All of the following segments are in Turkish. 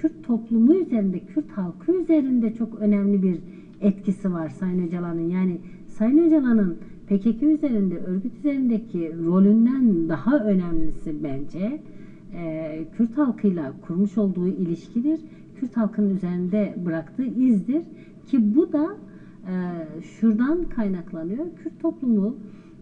Kürt toplumu üzerinde, Kürt halkı üzerinde çok önemli bir etkisi var Sayın Öcalan'ın. Yani Sayın Öcalan'ın PKK üzerinde, örgüt üzerindeki rolünden daha önemlisi bence e, Kürt halkıyla kurmuş olduğu ilişkidir. Kürt halkının üzerinde bıraktığı izdir ki bu da e, şuradan kaynaklanıyor. Kürt toplumu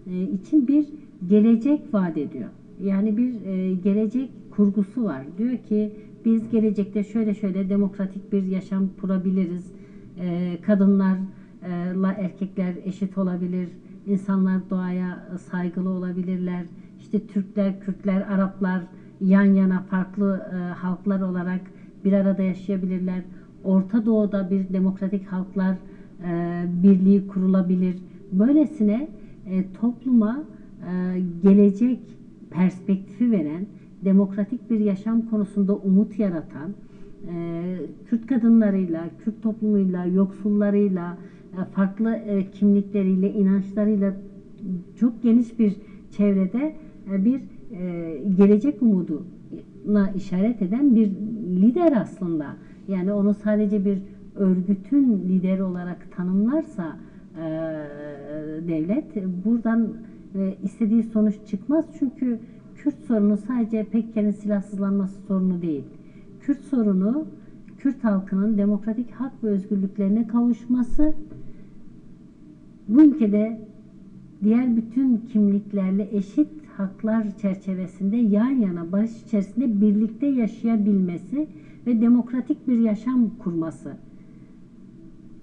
e, için bir gelecek vaat ediyor. Yani bir e, gelecek kurgusu var. Diyor ki biz gelecekte şöyle şöyle demokratik bir yaşam kurabiliriz. E, kadınlarla erkekler eşit olabilir. İnsanlar doğaya saygılı olabilirler. İşte Türkler, Kürtler, Araplar yan yana farklı e, halklar olarak bir arada yaşayabilirler. Orta Doğu'da bir demokratik halklar e, birliği kurulabilir. Böylesine e, topluma e, gelecek perspektifi veren, demokratik bir yaşam konusunda umut yaratan, e, Kürt kadınlarıyla, Kürt toplumuyla, yoksullarıyla, e, farklı e, kimlikleriyle, inançlarıyla çok geniş bir çevrede e, bir e, gelecek umuduna işaret eden bir lider aslında. Yani onu sadece bir örgütün lideri olarak tanımlarsa e, devlet buradan e, istediği sonuç çıkmaz. Çünkü sorunu sadece PKK'nın silahsızlanması sorunu değil. Kürt sorunu Kürt halkının demokratik hak ve özgürlüklerine kavuşması bu ülkede diğer bütün kimliklerle eşit haklar çerçevesinde yan yana barış içerisinde birlikte yaşayabilmesi ve demokratik bir yaşam kurması.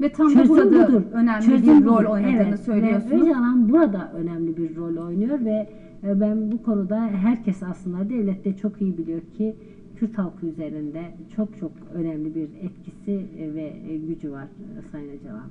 Ve tam da burada budur. önemli Çözüm bir rol budur. oynadığını Evet, söylüyorsunuz. Ve Öcalan burada önemli bir rol oynuyor ve e, ben bu konuda herkes aslında devlette çok iyi biliyor ki Kürt halkı üzerinde çok çok önemli bir etkisi e, ve e, gücü var Sayın Öcalan.